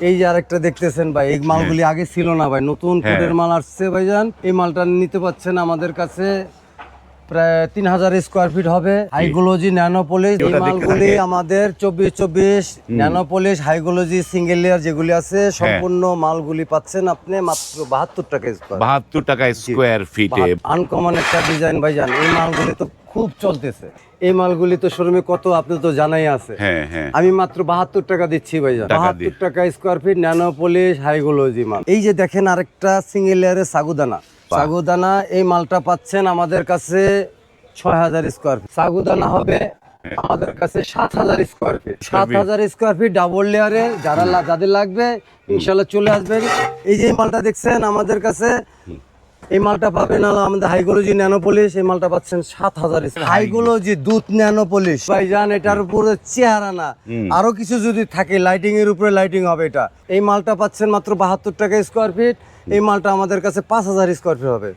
এই যে আরেকটা দেখতেছেন ভাই এই মালগুলি আগে ছিল না ভাই নতুন ফুলের মাল আসছে ভাইজান। এই মালটা নিতে পাচ্ছেন আমাদের কাছে প্রায় তিন হাজার স্কোয়ার ফিট হবে। হাইগোলজি ন্যানোপলিশ এই মালগুলি আমাদের চব্বিশ চব্বিশ ন্যানোপলিশ হাইগোলজি সিঙ্গেল লেয়ার যেগুলি আছে হ্যাঁ। সম্পূর্ণ মালগুলি পাচ্ছেন আপনি মাত্র বাহাত্তর টাকা স্কোয়ার বাহাত্তর টাকা স্কোয়ার ফিটে আনকমন একটা ডিজাইন ভাইজান এই মালগুলি তো খুব চলতেছে। এই মালগুলি তো শোরুমে কত আপনি তো জানাই আছে। হ্যাঁ হ্যাঁ। আমি মাত্র বাহাত্তর টাকা দিচ্ছি ভাইজান বাহাত্তর টাকা স্কোয়ার ফিট ন্যানো পলিশ হাইগোলজি মাল। এই যে দেখেন আরেকটা সিঙ্গেল লেয়ারের সাগুদানা। সাগুদানা এই মালটা পাচ্ছেন আমাদের কাছে ছয় হাজার স্কোয়ার ফিট সাগুদানা হবে আমাদের কাছে সাত হাজার স্কোয়ার ফিট সাত হাজার স্কোয়ার ফিট ডাবল লেয়ারে যারা যাদের লাগবে ইনশাল্লাহ চলে আসবেন। এই যে মালটা দেখছেন আমাদের কাছে এই মালটা পাবেন না আমাদের হাইগোলজি ন্যানো পলিশ এই মালটা পাচ্ছেন সাত হাজার হাইগোলজি দুধ ন্যানো পলিশ ভাইজান এটার উপরে চেহারা না। আরও কিছু যদি থাকে লাইটিং এর উপরে লাইটিং হবে এটা। এই মালটা পাচ্ছেন মাত্র বাহাত্তর টাকা স্কোয়ার ফিট এই মালটা আমাদের কাছে পাঁচ হাজার স্কোয়ার ফিট হবে।